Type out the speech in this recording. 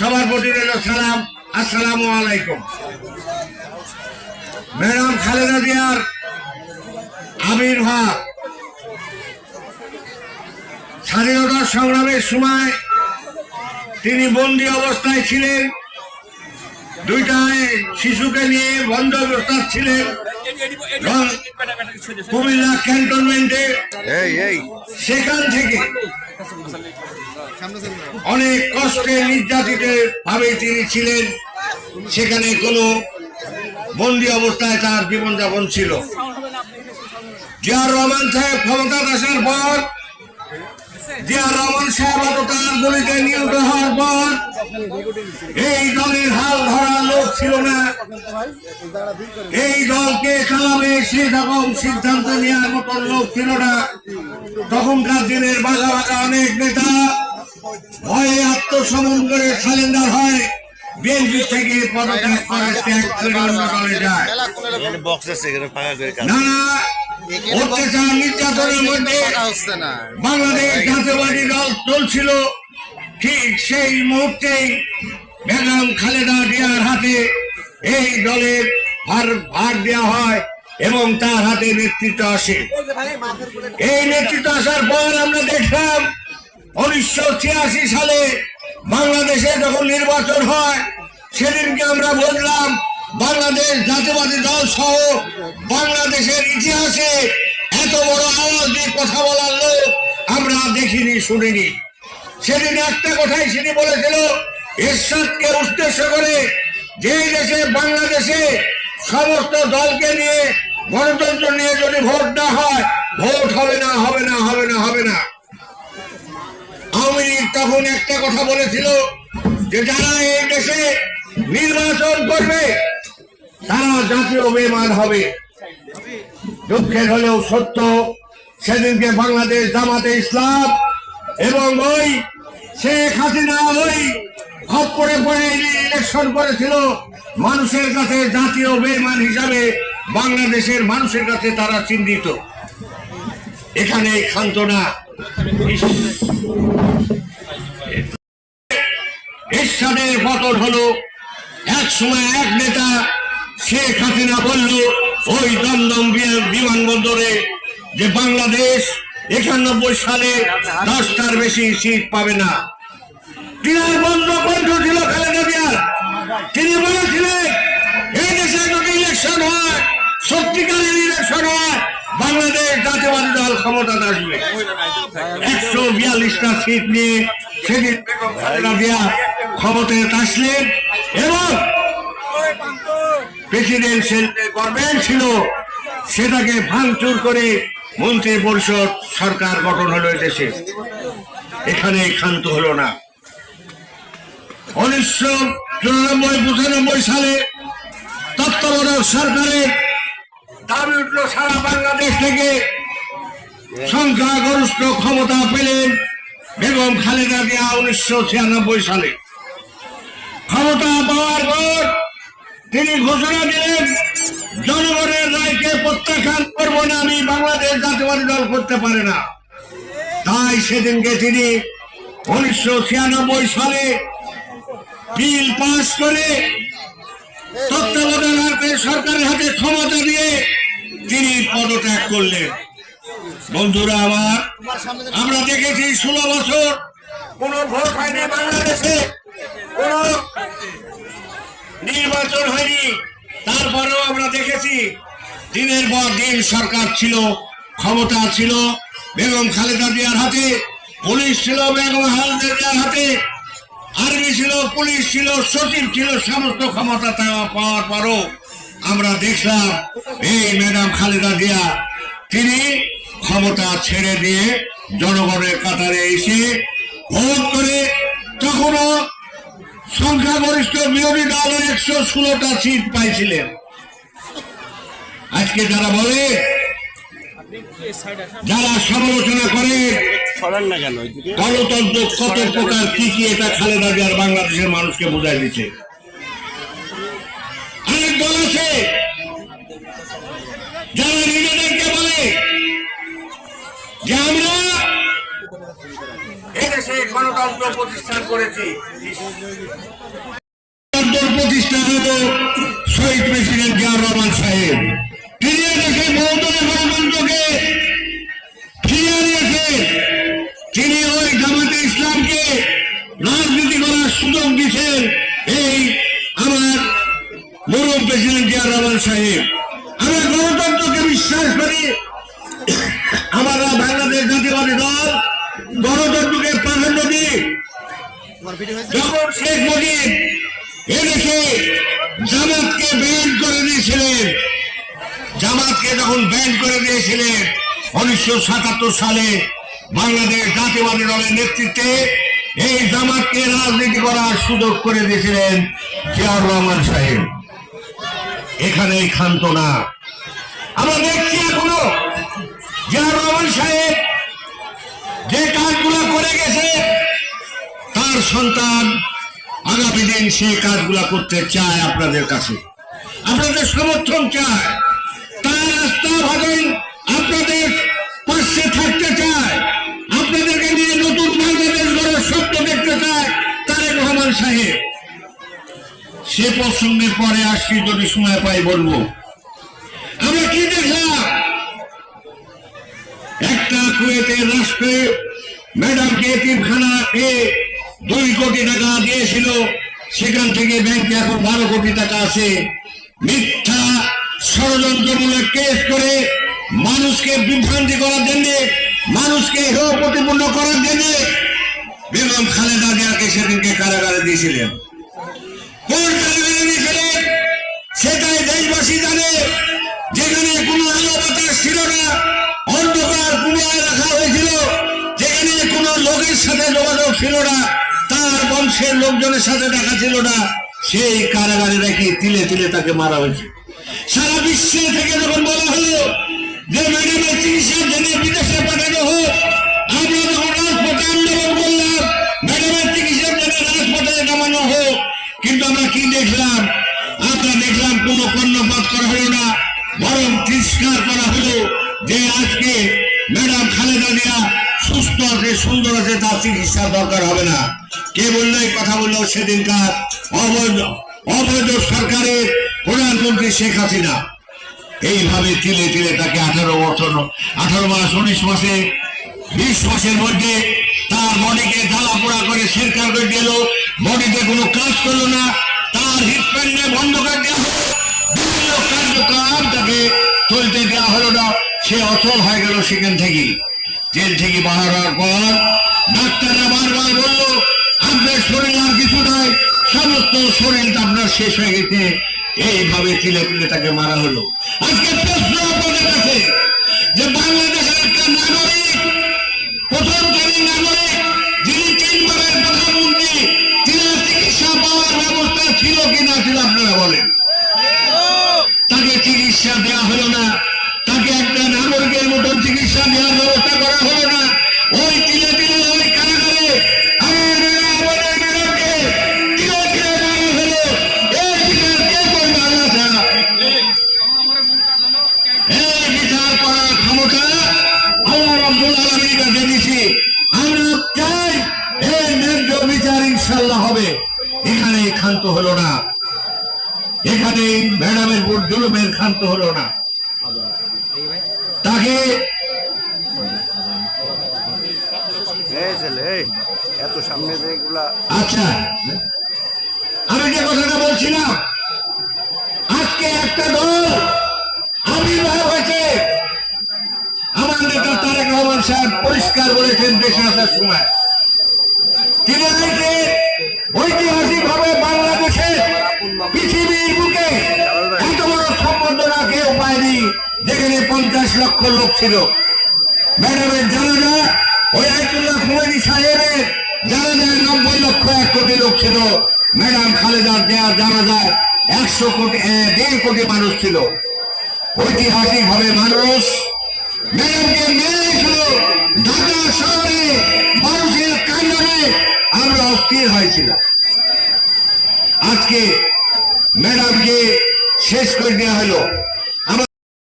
সবার প্রতি রইল সালাম। আসসালামু আলাইকুম। ম্যাডাম খালেদা জিয়ার আবির্ভাব স্বাধীনতা সংগ্রামের সময় তিনি বন্দী অবস্থায় ছিলেন। দুইটায় শিশুকে নিয়ে বন্ধ ছিলেন। কুমিল্লা ক্যান্টনমেন্টে সেখান থেকে অনেক কষ্টে নির্যাতিত ভাবে তিনি ছিলেন। সেখানে কোনো বন্দি অবস্থায় তার জীবনযাপন ছিল। জিয়ার রহমান সাহেব ক্ষমতা আসার পর জিয়ার রহমান সাহেব তার গুলিতে নিহত হওয়ার পর এই দলের হাল ধরার লোক ছিল না। এই দলকে চালাবে সে রকম সিদ্ধান্ত নেওয়ার মতন লোক ছিল না। তখনকার দিনের বাঘা বাঘা অনেক নেতা ভয়ে আত্মসমন করে সালেন্ডার হয়। বিএনপি থেকে পদত্যাগ করে অন্য দলে যায়। নানা অত্যাচার নির্যাতনের মধ্যে বাংলাদেশ জাতীয়বাদী দল চলছিল। ঠিক সেই মুহূর্তেই বেগম খালেদা জিয়ার হাতে এই দলের ভার ভার দেওয়া হয় এবং তার হাতে নেতৃত্ব আসে। এই নেতৃত্ব আসার পর আমরা দেখলাম উনিশশো ছিয়াশি সালে বাংলাদেশে যখন নির্বাচন হয় সেদিনকে আমরা বললাম বাংলাদেশ জাতীয়বাদী দল সহ বাংলাদেশের ইতিহাসে এত বড় আওয়াজ দিয়ে কথা বলার লোক আমরা দেখিনি, শুনিনি। সেদিন একটা কথাই সেটি বলেছিল, এরশাদকে উদ্দেশ্য করে যে দেশে বাংলাদেশে সমস্ত দলকে নিয়ে গণতন্ত্র নিয়ে যদি ভোট না হয়, ভোট হবে না হবে না হবে না হবে না। আওয়ামী তখন একটা কথা বলেছিল যে যারা এই দেশে নির্বাচন করবে তারা জাতীয় বেমান হবে। দুঃখের হলেও সত্য, সেদিনকে বাংলাদেশ জামাতে ইসলাম এবং ওই শেখ হাসিনা ওই খপ্পরে পড়ে ইলেকশন করেছিল, মানুষের কাছে জাতীয় বেমান হিসাবে বাংলাদেশের মানুষের কাছে তারা চিহ্নিত এখানে ক্ষান্ত না এরশাদের পতন হলো। এক সময় এক নেতা শেখ হাসিনা বলল, ওই দমদম বিমান- বিমানবন্দরে যে বাংলাদেশ একানব্বই সালে দশটার বেশি সিট পাবে না। তিনার বন্ধ কণ্ঠ ছিল খালেদা জিয়ার। তিনি বলেছিলেন, এই দেশে যদি ইলেকশন হয়, সত্যিকারের ইলেকশন হয়, বাংলাদেশ জাতীয়বাদী দল ক্ষমতা আসবে। একশো বিয়াল্লিশটা সিট নিয়ে সেদিন বেগম খালেদা জিয়া ক্ষমতায় আসলেন এবং প্রেসিডেন্সিয়াল যে গভর্নমেন্ট ছিল, সেটাকে ভাঙচুর করে মন্ত্রী পরিষদ সরকার গঠন হলো দেশে। এখানে ক্ষান্ত হলো না। উনিশশো চুরানব্বই, পঁচানব্বই সালে তত্ত্বাবধায়ক সরকারের দাবি উঠল, সারা বাংলাদেশ থেকে সংখ্যাগরিষ্ঠ ক্ষমতা পেলেন বেগম খালেদা জিয়া উনিশশো ছিয়ানব্বই সালে। ক্ষমতা পাওয়ার পর তিনি ঘোষণা দিলেন, জনগণের রায়কে প্রত্যাখ্যান করব না, আমি বাংলাদেশ জাতীয়বাদী দল করতে পারে না। তাই সেদিনকে তিনি উনিশশো ছিয়ানব্বই সালে বিল পাস করে তত্ত্বাবধায়ক সরকারের হাতে ক্ষমতা দিয়ে তিনি পদত্যাগ করলেন। বন্ধুরা আমার আমরা দেখেছি ষোলো বছর কোন ভোট হয়নি বাংলাদেশে কোন নির্বাচন হয়নি তারপরেও আমরা দেখেছি দিনের পর দিন সরকার ছিল, ক্ষমতা ছিল। বেগম খালেদা জিয়ার হাতে, পুলিশ ছিল বেগম খালেদা জিয়ার হাতে, আর্মি ছিল, পুলিশ ছিল, সচিব ছিল, সমস্ত ক্ষমতা পাওয়ার পরও আমরা দেখলাম, এই ম্যাডাম খালেদা জিয়া, তিনি ক্ষমতা ছেড়ে দিয়ে জনগণের কাতারে এসে ভোট করে তখনও সংখ্যাগরিষ্ঠ বিরোধী দল একশো ষোলোটা সিট পাইছিলেন। আজকে যারা বলে যারা সমালোচনা করে গণতন্ত্র কত প্রকার কি কি এটা খালেদা জিয়ার বাংলাদেশের মানুষকে বোঝাই দিচ্ছে। আরেক দল আছে যারা নিজেদেরকে বলে যে আমরা এদেশে গণতন্ত্র প্রতিষ্ঠান করেছি। গণতন্ত্র প্রতিষ্ঠা হলো শহীদ প্রেসিডেন্ট জিয়া রহমান সাহেব। দেশে বহুদলীয় গণতন্ত্রকে ফিরিয়ে নিয়েছে তিনি ওই জামাতে ইসলামকে রাজনীতি করার সুযোগ দিচ্ছেন এই আমার মরুম প্রেসিডেন্ট জিয়া রহমান সাহেব। আমরা গণতন্ত্রকে বিশ্বাস করি, আমরা বাংলাদেশ জাতীয়বাদী দল গণতন্ত্রকে প্রাধান্য দিই শেখ মুজিব এদেশে জামাতকে ব্যান করে দিয়েছিলেন যখন ব্যান করে দিয়েছিলেন উনিশশো সাতাত্তর সালে বাংলাদেশ জাতীয়বাদী দলের নেতৃত্বে, এই জামাতকে রাজনীতি করার সুযোগ করে দিয়েছিলেন জিয়াউর রহমান সাহেব। এখানে ক্ষান্ত না আমরা দেখছি এখনও জিয়াউর রহমান সাহেব যে কাজগুলো করে গেছে, তার সন্তান আগামী দিন সে কাজগুলা করতে চায় আপনাদের কাছে। আপনাদের সমর্থন চায়। সে প্রসঙ্গের পরে আসছি যদি সময় পাই বলব। আমরা কি দেখলাম? একটা কুয়েতের রাষ্ট্রে ম্যাডামকে এতিমখানাকে দুই কোটি টাকা দিয়েছিল, সেখান থেকে ব্যাংকে এখন বারো কোটি টাকা আছে। মিথ্যা ষড়যন্ত্রমূলক কেস করে মানুষকে বিভ্রান্তি করার জন্য, মানুষকে হেয় প্রতিপূর্ণ করার জন্য বেগম খালেদা জিয়াকে সেদিনকে কারাগারে দিয়েছিলেন। কোন কারাগারে দিয়েছিলেন? সেটাই দেশবাসী জানে। যেখানে কোনো আলো বাতাস ছিল না, অন্ধকার রাখা হয়েছিল। যেখানে কোনো লোকের সাথে যোগাযোগ ছিল না, তার বংশের লোকজনের সাথে দেখা ছিল না। সেই কারাগারে রেখে তিলে তিলে তাকে মারা হয়েছে। বিশ্বে থেকে যখন বলা হলো যে ম্যাডামের চিকিৎসার জন্য বিদেশে পাঠানো হোক, আমরা যখন রাজপথে আন্দোলন করলাম ম্যাডামের চিকিৎসার জন্য রাজপথে নামানো হোক, কিন্তু আমরা কি দেখলাম? আমরা দেখলাম কোনো কর্ণপাত করা হলো না, বরং তিরস্কার করা হলো যে আজকে ম্যাডাম খালেদা জিয়া সুস্থ আছে, সুন্দর আছে, তার চিকিৎসার দরকার হবে না। কে বলল এই কথা বলল? সেদিনকার অবৈধ অবৈধ সরকারের প্রধানমন্ত্রী শেখ হাসিনা। এইভাবে তিলে তিলে তাকে আঠারো বছর, আঠারো মাস, উনিশ মাসে, বিশ মাসের মধ্যে তার বডিকে জ্বালা পোড়া করে সেরকার করে দিল। বডিতে কোনো কাজ করল না। তার হৃদপিণ্ডে বন্ধ করে দেওয়া হলো। বিভিন্ন কার্যক্রম তাকে চলতে দেওয়া হলো না। সে অচল হয়ে গেল সেখান থেকে জেল থেকে বাহার হওয়ার পর ডাক্তাররা বারবার বলল, আপনার শরীর আর কিছু নয়। সমস্ত শরীরটা আপনার শেষ হয়ে গেছে। এইভাবে তিলে তিলে তাকে মারা হলো। আজকে প্রশ্ন আপনাদের কাছে, যে বাংলাদেশের একটা নাগরিক, প্রথম শ্রেণির নাগরিক, যিনি তিনবারের প্রধানমন্ত্রী, তিনার চিকিৎসা পাওয়ার ব্যবস্থা ছিল কিনা ছিল আপনারা বলেন। তাকে চিকিৎসা দেওয়া হলো না, তাকে একটা নাগরিকের মতন চিকিৎসা দেওয়ার ব্যবস্থা করা হলো না। ওই ক্ষান্ত হলো না। এখানে ম্যাডামের উপর জুলুমের ক্ষান্ত হলো না। তাকে এই এত সামনে আচ্ছা আমি যে কথাটা বলছিলাম আজকে একটা দল হয়েছে আমার নেতা তারেক রহমান সাহেব পরিষ্কার বলেছেন দেশে আসার সময়। তিনি পৃথিবীর বুকে এত বড় সম্বর্ধনা কেউ পায়নি যেখানে পঞ্চাশ লক্ষ লোক ছিল। ম্যাডামের জানাজা, ওই আয়তুল্লাহ খুমেনি সাহেবের জানাজায় নব্বই লক্ষ এক কোটি লোক ছিল। ম্যাডাম খালেদার দেওয়ার জানাজায় একশো কোটি দেড় কোটি মানুষ ছিল। ঐতিহাসিক ভাবে মানুষ। ম্যাডামকে মেরেছিল ঢাকা শহরে মানুষের কান্ডারে আমরা অস্থির হয়েছিলাম। আজকে ম্যাডামকে শেষ করে দেওয়া হলো